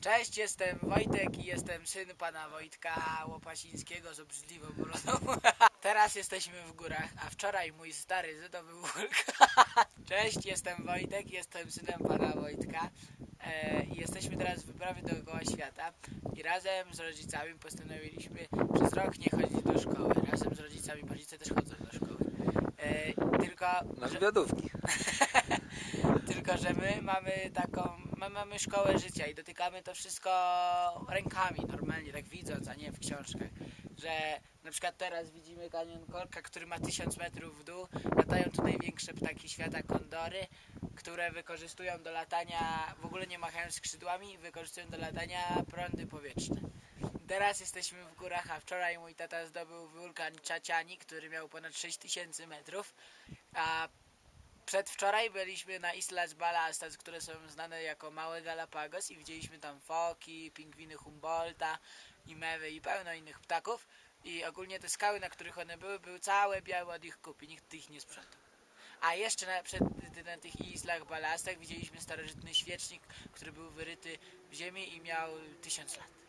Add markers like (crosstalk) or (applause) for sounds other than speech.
Cześć, jestem Wojtek i jestem syn pana Wojtka Łopasińskiego z obrzydliwą brodą. (laughs) Teraz jesteśmy w górach, a wczoraj mój stary zdobył wulkan. (laughs) Cześć, jestem Wojtek, jestem synem pana Wojtka. E, i jesteśmy teraz w wyprawie dookoła świata i razem z rodzicami postanowiliśmy przez rok nie chodzić do szkoły. Razem z rodzicami, bo rodzice też chodzą do szkoły. E, tylko, Na że- (laughs) tylko, że my mamy taką, my mamy szkołę życia i dotykamy to wszystko rękami, normalnie, tak widząc, a nie w książkach. Że na przykład teraz widzimy kanion Kolka, który ma 1000 metrów w dół. Latają tu największe ptaki świata, kondory, które wykorzystują do latania, w ogóle nie machają skrzydłami, wykorzystują do latania prądy powietrzne. Teraz jesteśmy w górach, a wczoraj mój tata zdobył wulkan Czaciani, który miał ponad 6000 metrów, a Przedwczoraj byliśmy na Islas Balastas, które są znane jako Małe Galapagos i widzieliśmy tam foki, pingwiny Humboldta i mewy i pełno innych ptaków. I ogólnie te skały, na których one były, były całe białe od ich kup i nikt ich nie sprzątał. A jeszcze na, przed, na tych Islach Balastach widzieliśmy starożytny świecznik, który był wyryty w ziemi i miał tysiąc lat.